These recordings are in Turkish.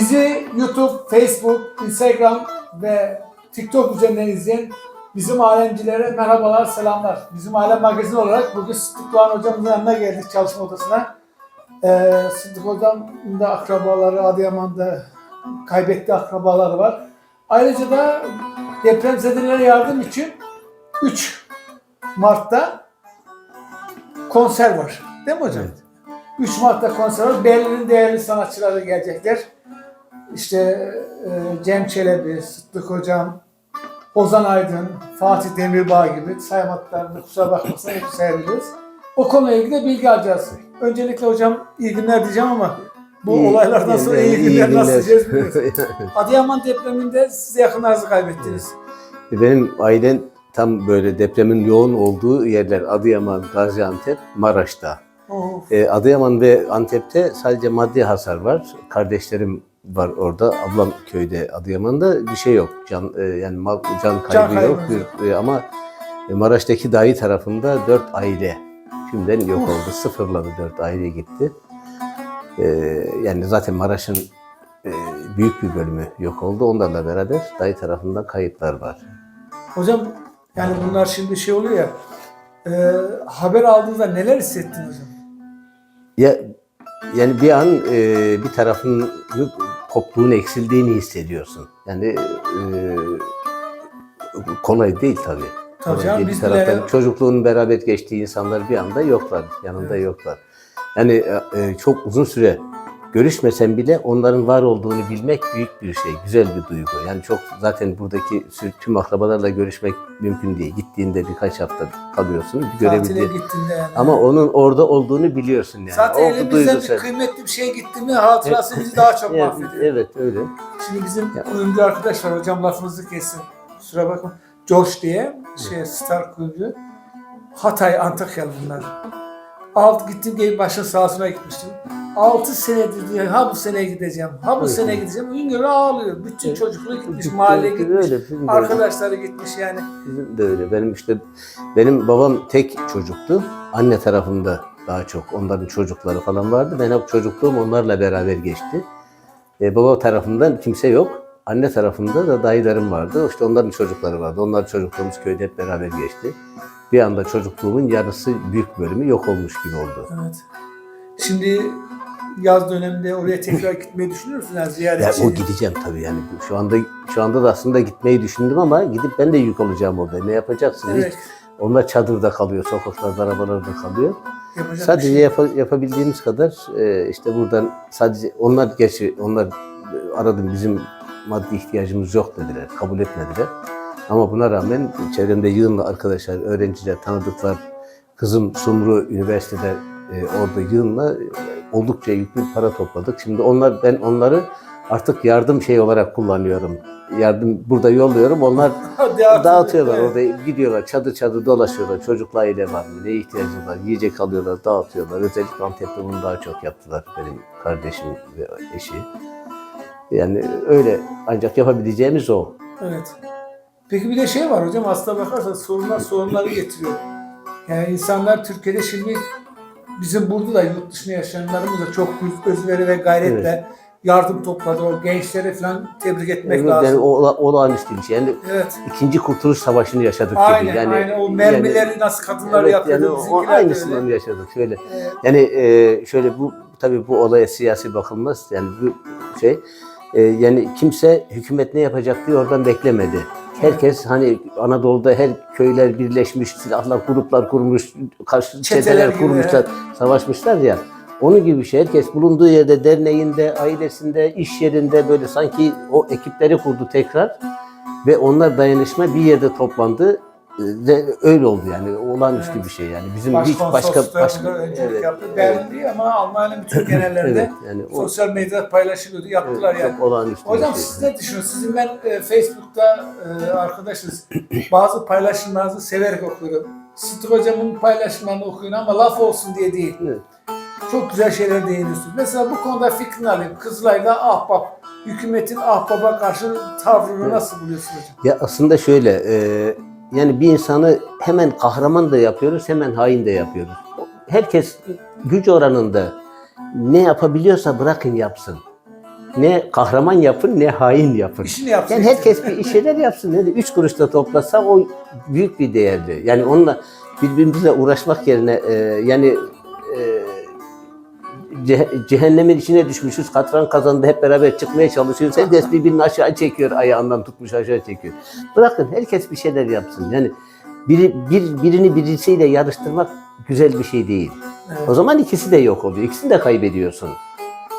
Bizi YouTube, Facebook, Instagram ve TikTok üzerinden izleyen bizim alemcilere merhabalar, selamlar. Bizim Alem Magazin olarak bugün Sıddık Doğan hocamızın yanına geldik çalışma odasına. Ee, Sıddık hocamın da akrabaları Adıyaman'da kaybetti akrabaları var. Ayrıca da depremzedelere yardım için 3 Mart'ta konser var. Değil mi hocam? 3 Mart'ta konser var. Berlin'in değerli sanatçıları gelecekler. İşte e, Cem Çelebi, Sıddık Hocam, Ozan Aydın, Fatih Demirbağ gibi saymaklarını kusura bakmasın hep sayabiliriz. O konuyla ilgili bilgi alacağız. Öncelikle hocam iyi günler diyeceğim ama bu İyi- olaylardan sonra iyi, iyi günler nasıl günler. diyeceğiz bilmiyoruz. Adıyaman depreminde siz yakınlarınızı kaybettiniz. Benim ailem tam böyle depremin yoğun olduğu yerler Adıyaman, Gaziantep, Maraş'ta. Of. Ee, Adıyaman ve Antep'te sadece maddi hasar var. Kardeşlerim var orada. Ablam köyde Adıyaman'da bir şey yok. Can e, yani mal, can kaybı Can yok. Bir- e, ama Maraş'taki dayı tarafında dört aile şimdiden yok oldu. Sıfırladı dört aile gitti. Ee, yani zaten Maraş'ın e, büyük bir bölümü yok oldu. Onlarla beraber dayı tarafından kayıplar var. Hocam yani bunlar şimdi şey oluyor ya e, haber aldığınızda neler hissettiniz hocam? Ya yani bir an e, bir tarafın koptuğunu, eksildiğini hissediyorsun. Yani e, kolay değil tabii. Tabii Kolay canım, değil. bir taraftan bile- çocukluğun beraber geçtiği insanlar bir anda yoklar, yanında yoklar. Yani e, e, çok uzun süre görüşmesen bile onların var olduğunu bilmek büyük bir şey, güzel bir duygu. Yani çok zaten buradaki tüm akrabalarla görüşmek mümkün değil. Gittiğinde birkaç hafta kalıyorsun, görebildiğin. gittiğinde yani. Ama onun orada olduğunu biliyorsun yani. Zaten O elimizden bir kıymetli bir şey gitti mi hatırası bizi daha çok Evet, mahvediyor. Evet öyle. Şimdi bizim Ya. kuyumcu arkadaş var hocam lafınızı kessin. Kusura bakma. Josh diye şey star kuyumcu. Hatay, Antakyalı bunlar. Alt gittim gelip başın sahasına gitmiştim. 6 senedir diyor ha bu sene gideceğim, ha bu Evet. sene gideceğim. Üngör'e ağlıyor. Bütün Evet. gitmiş, mahalle gitmiş, Öyle, de öyle. arkadaşları gitmiş yani. Bizim de öyle. Benim işte benim babam tek çocuktu. Anne tarafında daha çok onların çocukları falan vardı. Ben hep çocukluğum onlarla beraber geçti. E, baba tarafından kimse yok. Anne tarafında da dayılarım vardı. İşte onların çocukları vardı. Onlar çocukluğumuz köyde hep beraber geçti. Bir anda çocukluğumun yarısı büyük bölümü yok olmuş gibi oldu. Evet. Şimdi yaz döneminde oraya tekrar gitmeyi düşünüyor musun? Yani ziyaret Ya o gideceğim tabii yani. Şu anda şu anda da aslında gitmeyi düşündüm ama gidip ben de yük olacağım orada. Ne yapacaksın? Evet. Hiç, onlar çadırda kalıyor, sokaklarda, arabalarda kalıyor. Yapacak Sadece şey. yapa- yapabildiğimiz kadar e, işte buradan sadece onlar gerçi onlar e, aradım bizim maddi ihtiyacımız yok dediler. Kabul etmediler. Ama buna rağmen çevremde yığınla arkadaşlar, öğrenciler, tanıdıklar, kızım Sumru Üniversitede e, orada yığınla e, oldukça yüklü bir para topladık. Şimdi onlar ben onları artık yardım şey olarak kullanıyorum. Yardım burada yolluyorum. Onlar dağıtıyorlar Evet. orada gidiyorlar çadır çadır dolaşıyorlar çocukla aile var mı ne ihtiyacı var yiyecek alıyorlar dağıtıyorlar özellikle Antep'te bunu daha çok yaptılar benim kardeşim ve eşi yani öyle ancak yapabileceğimiz o Evet. Peki bir de şey var hocam aslına bakarsan sorunlar sorunları getiriyor. Yani insanlar Türkiye'de şimdi bizim burada da yurt dışında yaşayanlarımız da çok büyük özveri ve gayretle yardım topladı. O gençleri falan tebrik etmek yani, lazım. yani ola- olağanüstü bir şey yani evet. ikinci kurtuluş savaşını yaşadık Aynen, gibi yani aynen. O mermileri nasıl kadınlar evet, yapıyordu. yani o aynısını öyle. yaşadık şöyle Evet. Yani e, şöyle bu tabii bu olaya siyasi bakılmaz. Yani bu şey e, yani kimse hükümet ne yapacak diye oradan beklemedi. Herkes hani Anadolu'da her köyler birleşmiş, silahlar, gruplar kurmuş, karşı Çeteler kurmuşlar, savaşmışlar ya. Onun gibi bir şey. Herkes bulunduğu yerde, derneğinde, ailesinde, iş yerinde böyle sanki o ekipleri kurdu tekrar. Ve onlar dayanışma bir yerde toplandı. E, Ve öyle oldu yani. Olağanüstü Evet. bir şey yani. Bizim hiç başka başka evet, yaptı. evet. Berlin değil ama Almanya'nın bütün genellerinde Evet, yani o- sosyal medyada paylaşılıyordu. Yaptılar Evet, yani. Olağanüstü Hocam şey. siz ne düşünüyorsunuz? Sizin ben e, Facebook'ta e, arkadaşız. Bazı paylaşımlarınızı severek okuyorum. Sıddık hocamın paylaşımlarını okuyun ama laf olsun diye değil. Evet. Çok güzel şeyler değiniyorsunuz. Mesela bu konuda fikrini alayım. Kızılay'da ahbap. Hükümetin ahbaba karşı tavrını Evet. nasıl buluyorsunuz hocam? Ya aslında şöyle, e, yani bir insanı hemen kahraman da yapıyoruz, hemen hain de yapıyoruz. Herkes güç oranında ne yapabiliyorsa bırakın yapsın. ne kahraman yapın ne hain yapın. İşini yapsın. Yani herkes bir şeyler yapsın. Yani üç kuruş da toplasa o büyük bir değerli. Yani onunla birbirimizle uğraşmak yerine e, yani ce- cehennemin içine düşmüşüz. Katran kazandı hep beraber çıkmaya çalışıyoruz. Herkes birbirini aşağı çekiyor. Ayağından tutmuş aşağı çekiyor. Bırakın herkes bir şeyler yapsın. Yani biri, bir, birini birisiyle yarıştırmak güzel bir şey değil. Evet. O zaman ikisi de yok oluyor. İkisini de kaybediyorsun.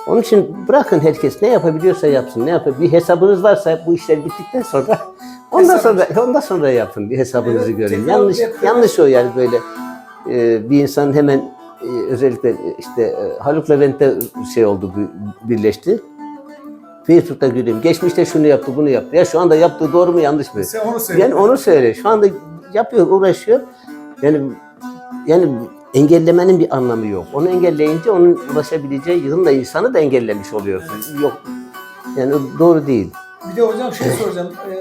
Onun için bırakın herkes ne yapabiliyorsa yapsın. Ne yapar? Bir hesabınız varsa bu işler bittikten sonra ondan sonra ondan sonra yapın. Bir hesabınızı Evet, görün. Yanlış yapıyoruz. yanlış o yani böyle e, bir insan hemen özellikle işte e, Haluk Levent'te şey oldu bir- birleşti. Facebook'ta göreyim. Geçmişte şunu yaptı, bunu yaptı. Ya şu anda yaptığı doğru mu yanlış mı? Sen onu söyle. Yani onu söyle. Şu anda yapıyor, uğraşıyor. Yani yani engellemenin bir anlamı yok. Onu engelleyince onun ulaşabileceği yığınla insanı da engellemiş oluyorsun. Yok. Yani doğru değil. Bir de hocam şey soracağım. Ee,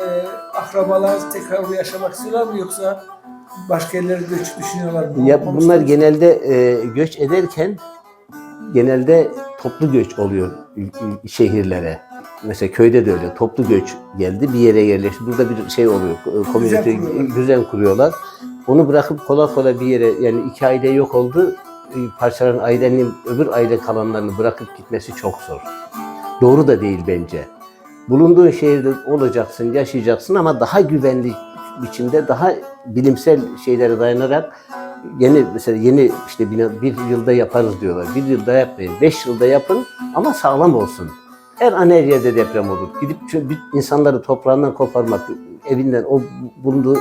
akrabalar tekrar yaşamak istiyorlar mı yoksa başka yerlere göç düşünüyorlar mı? Ya bunlar genelde e, göç ederken genelde toplu göç oluyor şehirlere. Mesela köyde de öyle toplu göç geldi bir yere yerleşti. Burada bir şey oluyor. e, Komünite kuruyorlar. düzen kuruyorlar. Onu bırakıp kolay kolay bir yere yani iki aile yok oldu. e, Parçalanan ailenin öbür aile kalanlarını bırakıp gitmesi çok zor. Doğru da değil bence. Bulunduğun şehirde olacaksın, yaşayacaksın ama daha güvenli biçimde, daha bilimsel şeylere dayanarak yeni mesela yeni işte bina, bir yılda yaparız diyorlar. Bir yılda yapmayın. Beş yılda yapın ama sağlam olsun. Her an her yerde deprem olur. Gidip bir insanları toprağından koparmak, evinden o bulunduğu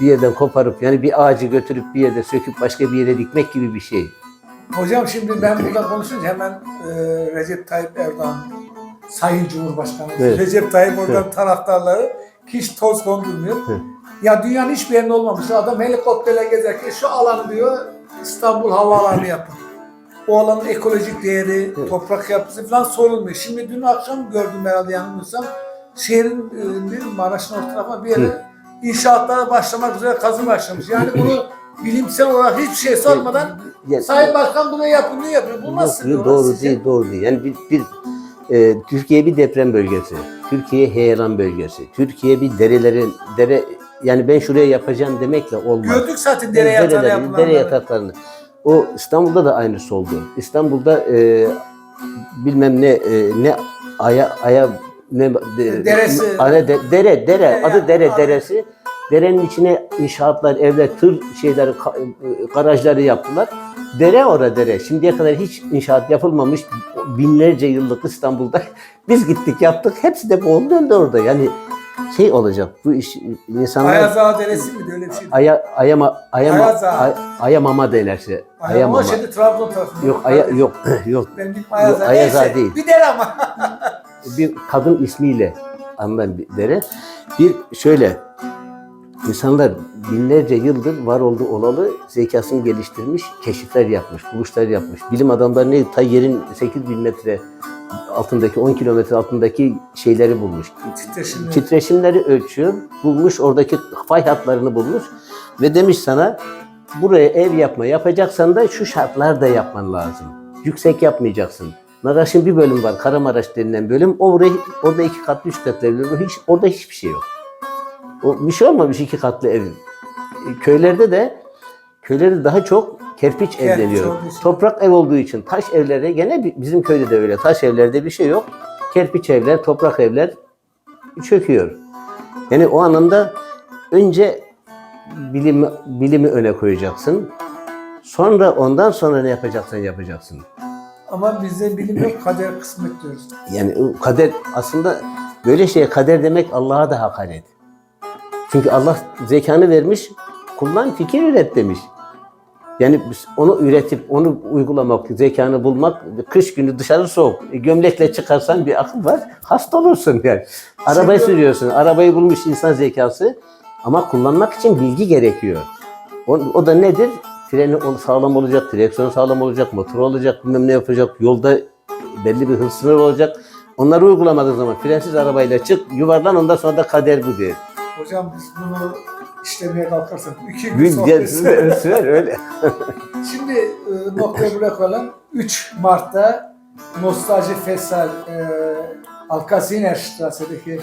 bir yerden koparıp yani bir ağacı götürüp bir yerde söküp başka bir yere dikmek gibi bir şey. Hocam şimdi ben burada konuşunca hemen e, Recep Tayyip Erdoğan Sayın Cumhurbaşkanı Evet. Recep Tayyip oradan Evet. taraftarları hiç toz kondurmuyor. Evet. Ya dünyanın hiçbir yerinde olmamış. Adam helikopterle gezerken şu alanı diyor İstanbul havaalanı yapın. O alanın ekolojik değeri, Evet. toprak yapısı falan sorulmuyor. Şimdi dün akşam gördüm herhalde yanılmıyorsam şehrin e, bir Maraş'ın orta tarafına bir yere inşaatlara başlamak üzere kazı başlamış. Yani bunu bilimsel olarak hiçbir şey sormadan Yani- Sayın Başkan bunu yapın diyor yapıyor. Bu nasıl Yok, doğru sizce? değil, doğru değil. Yani bir, bir e, Türkiye bir deprem bölgesi, Türkiye heyelan bölgesi, Türkiye bir derelerin dere yani ben şuraya yapacağım demekle olmaz. Gördük zaten dere yatağı Dereleri, yapılanları. dere yataklarını. O İstanbul'da da aynısı oldu. İstanbul'da e, bilmem ne e, ne aya aya ne de- Deresi. Ana de- dere dere Dere adı dere adı. deresi. Derenin içine inşaatlar, evler, tır şeyleri, e, garajları yaptılar. Dere ora dere. Şimdiye kadar hiç inşaat yapılmamış binlerce yıllık İstanbul'da biz gittik yaptık. Hepsi de boğuldu öldü orada. Yani şey olacak bu iş insanlar Ayaz Ağa Deresi miydi öyle bir şey? aya ayama ayama Ayaza. ay, ayamama. Ayaz şeyde Trabzon tarafında. Yok aya yok yok. Ben bilmem Ayaz Ağa. Ayaz Ağa değil. Bir dere ama. bir kadın ismiyle anılan bir dere. Bir şöyle insanlar binlerce yıldır var olduğu olalı zekasını geliştirmiş, keşifler yapmış, buluşlar yapmış. Bilim adamları ne ta yerin 8000 metre altındaki 10 kilometre altındaki şeyleri bulmuş. Titreşimler. Titreşimleri ölçüyor, bulmuş oradaki fay hatlarını bulmuş ve demiş sana buraya ev yapma yapacaksan da şu şartlarda yapman lazım. Yüksek yapmayacaksın. Maraş'ın bir bölüm var, Karamaraş denilen bölüm. Orada, orada iki katlı, üç katlı evler. Hiç, orada hiçbir şey yok. O, bir şey olmamış iki katlı ev. Köylerde de köylerde daha çok kerpiç olduğu için. Toprak ev olduğu için taş evlerde gene bi- bizim köyde de öyle. Taş evlerde bir şey yok. Kerpiç evler, toprak evler çöküyor. Yani o anlamda önce bilimi, bilimi öne koyacaksın. Sonra ondan sonra ne yapacaksan yapacaksın. Ama bizde bilim yok, kader kısmet diyoruz. Yani kader aslında böyle şeye kader demek Allah'a da hakaret. Çünkü Allah zekanı vermiş, kullan fikir üret demiş. Yani onu üretip onu uygulamak, zekanı bulmak, kış günü dışarı soğuk. E, gömlekle çıkarsan bir akıl var, hasta olursun yani. Arabayı sürüyorsun, arabayı bulmuş insan zekası ama kullanmak için bilgi gerekiyor. O, o da nedir? Freni sağlam olacak, direksiyon sağlam olacak, motor olacak, bilmem ne yapacak, yolda belli bir hız sınırı olacak. Onları uygulamadığın zaman frensiz arabayla çık, yuvarlan ondan sonra da kader bu diye. Hocam biz bunu işlemeye kalkarsak iki gün sohbet sürer, sürer öyle. Şimdi e, noktayı bırakalım. 3 Mart'ta Nostalji Festival e, Alkasiner Strasse'deki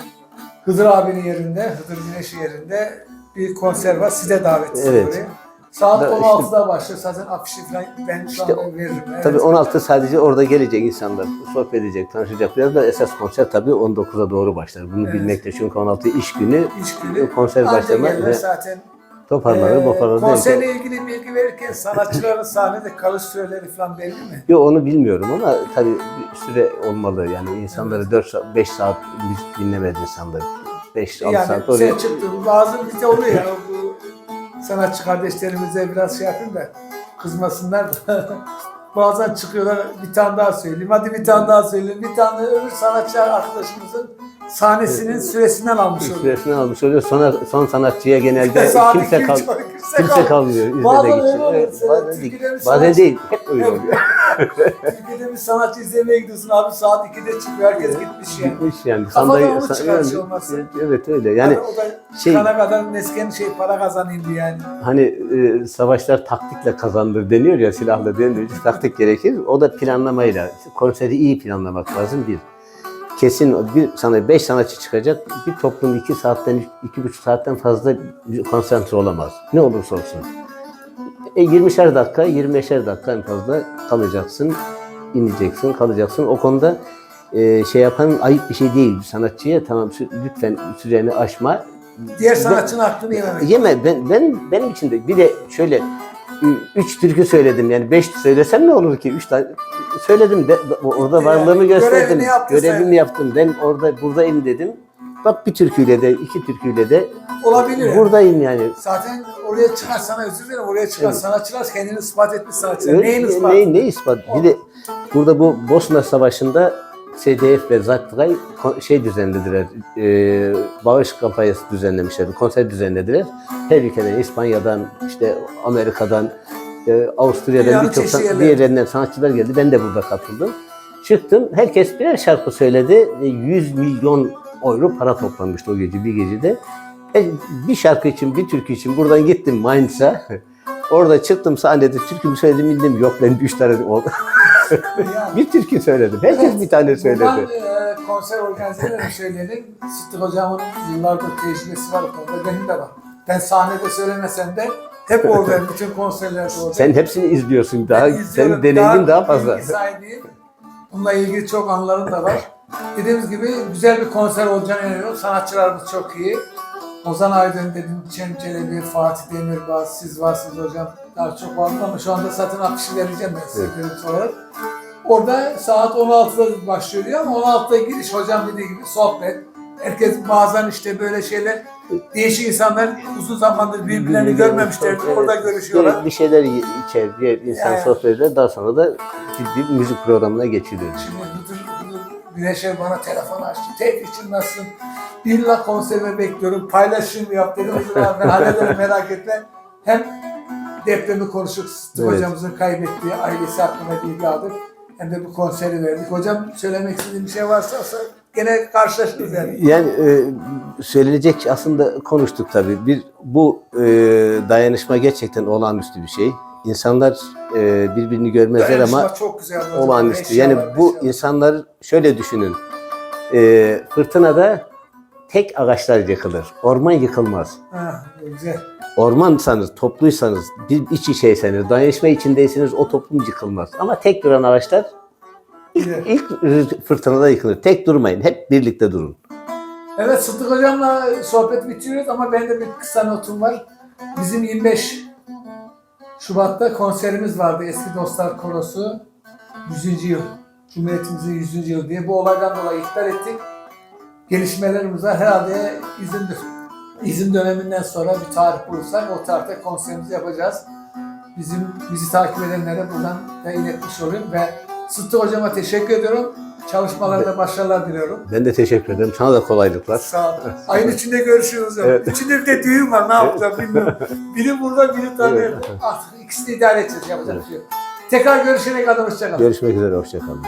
Hıdır abinin yerinde, Hıdır Güneş'in yerinde bir konser var. Size davetsiz Evet. oraya. Saat Da işte- 16'da başlıyor. Zaten afişi falan ben İşte veririm. Evet. Tabii 16 sadece orada gelecek insanlar, sohbet edecek, tanışacak. Biraz da esas konser tabii 19'a doğru başlar. Bunu Evet. bilmekte çünkü 16 iş günü İş günü. konser Anca başlama gelirler ve zaten. toparlanır, Ee, toparlanır. konserle derken- ilgili bilgi verirken sanatçıların sahnede kalış süreleri falan belli mi? Yok onu bilmiyorum ama tabii bir süre olmalı. Yani insanları 4 saat, 5 saat müzik dinlemez insanlar. 5-6 yani saat oraya. sen çıktın bazı bizde oluyor ya bu sanatçı kardeşlerimize biraz şey yapayım da kızmasınlar da bazen çıkıyorlar bir tane daha söyleyeyim hadi bir tane daha söyleyeyim bir tane öbür sanatçı arkadaşımızın sahnesinin süresinden almış oluyor. Süresini almış oluyor. Sonra son sanatçıya genelde kimse kal kimse kimse kal- kalmıyor. Öyle oluyor. Evet, bazen, bazen değil. Hep öyle Evet. oluyor. Türkiye'de bir sanatçı izlemeye gidiyorsun abi saat 2'de çıkıyor herkes gitmiş yani. Gitmiş yani. Kafadan onu çıkartıyor yani- olması. Evet, öyle. Yani o da şey- kana kadar nesken şey para kazanayım diye yani. hani e, savaşlar taktikle kazanılır deniyor ya silahla deniyor. Taktik gerekir. O da planlamayla. Konseri iyi planlamak lazım bir. Kesin bir sana beş sanatçı çıkacak. Bir toplum iki saatten iki buçuk saatten fazla konsantre olamaz. Ne olursa olsun. E, 20'şer dakika, 25'er dakika en fazla kalacaksın. ineceksin, kalacaksın. O konuda e, şey yapan ayıp bir şey değil. Sanatçıya tamam lütfen süreni aşma. Diğer Ben- sanatçının hakkını yememek. Yeme ben ben benim için de bir de şöyle üç türkü söyledim yani beş söylesem ne olur ki üç tane söyledim de orada Yani varlığımı gösterdim görevini yaptın görevimi yaptım ben orada buradayım dedim bak bir türküyle de iki türküyle de Olabilir. buradayım yani Zaten oraya çıkan sana özür dilerim oraya çıkan Evet. sanatçılar kendini ispat etmiş sanatçılar. Öyle- Neyin ispatı? ne, ne ispat bir de burada bu Bosna Savaşı'nda SDF ve Zatkay ko- şey düzenlediler, e, bağış kampanyası düzenlemişler, konser düzenlediler. Her ülkeden, İspanya'dan, işte Amerika'dan, e, Avusturya'dan Dünyanın birçok çeşitli san- yerlerinden. bir yerlerinden sanatçılar geldi. Ben de burada katıldım. Çıktım, herkes birer şarkı söyledi. ve 100 milyon euro para toplanmıştı o gece, bir gecede. E, bir şarkı için, bir türkü için buradan gittim Mainz'a. Orada çıktım sahnede türkümü söyledim bildim. Yok ben üç tane oldu. Bir türkü söyledim. Herkes bir tane söyledi. Buradan e, konser organizeleri söyleyelim. Sıddık hocamın yıllardır tecrübesi var konuda. Benim de var. Ben sahnede söylemesem de hep oradayım. Bütün konserlerde oradayım. Sen hepsini izliyorsun daha. Senin deneyimin daha fazla. bilgi sahibiyim. Bununla ilgili çok anılarım da var. Dediğimiz gibi güzel bir konser olacağını inanıyorum. Sanatçılarımız çok iyi. Ozan Aydın dedim, Cem Çelebi, Fatih Demirbağ, siz varsınız hocam. Daha çok var ama şu anda zaten afişi vereceğim ben size Evet. görüntü olarak. Orada saat 16'da başlıyor diyor ama 16'da giriş hocam dediği gibi sohbet. Herkes bazen işte böyle şeyler değişik insanlar uzun zamandır birbirlerini görmemişlerdir. Orada görüşüyorlar. Bir, şeyler içer, yer, insan Yani. sohbet eder. Daha sonra da ciddi bir müzik programına geçiliyor. Şimdi Hıdır Güneş'e bana telefon açtı. Tek için nasılsın? İlla konserime bekliyorum. Paylaşım yap dedim. Ben hallederim merak etme. Hem depremi konuştuk. Sıddık Evet. hocamızın kaybettiği ailesi hakkında bilgi aldık. Hem de bu konseri verdik. Hocam söylemek istediğim bir şey varsa gene karşılaşırız yani. Yani e, söylenecek aslında konuştuk tabii. Bir bu e, dayanışma gerçekten olağanüstü bir şey. İnsanlar e, birbirini görmezler ama çok güzel. olağanüstü. Yani bu insanlar şöyle düşünün. E, fırtınada tek ağaçlar yıkılır. Orman yıkılmaz. Ha, güzel. Ormansanız, topluysanız, bir iç içeyseniz, dayanışma içindeyseniz o toplum yıkılmaz. Ama tek duran ağaçlar İlk rüz- fırtınada yıkılır. Tek durmayın. Hep birlikte durun. Evet Sıddık Hocam'la sohbet bitiriyoruz ama bende bir kısa notum var. Bizim 25 Şubat'ta konserimiz vardı Eski Dostlar Korosu 100. yıl. Cumhuriyetimizin 100. yıl diye. Bu olaydan dolayı iptal ettik. Gelişmelerimiz var. Herhalde izindir. İzin döneminden sonra bir tarih bulursak o tarihte konserimizi yapacağız. Bizim bizi takip edenlere buradan da iletmiş olayım ve Sıddık Hocam'a teşekkür ediyorum. Çalışmalarında başarılar diliyorum. Ben de teşekkür ederim. Sana da kolaylıklar. Sağ ol. Ayın içinde görüşürüz. Evet. İçinde bir de düğün var. Ne yapacağım bilmiyorum. Biri burada, biri tabii. Evet. Artık ikisini idare edeceğiz. Yapacak bir şey yok. Tekrar görüşene kadar hoşçakalın. Görüşmek üzere. Hoşçakalın.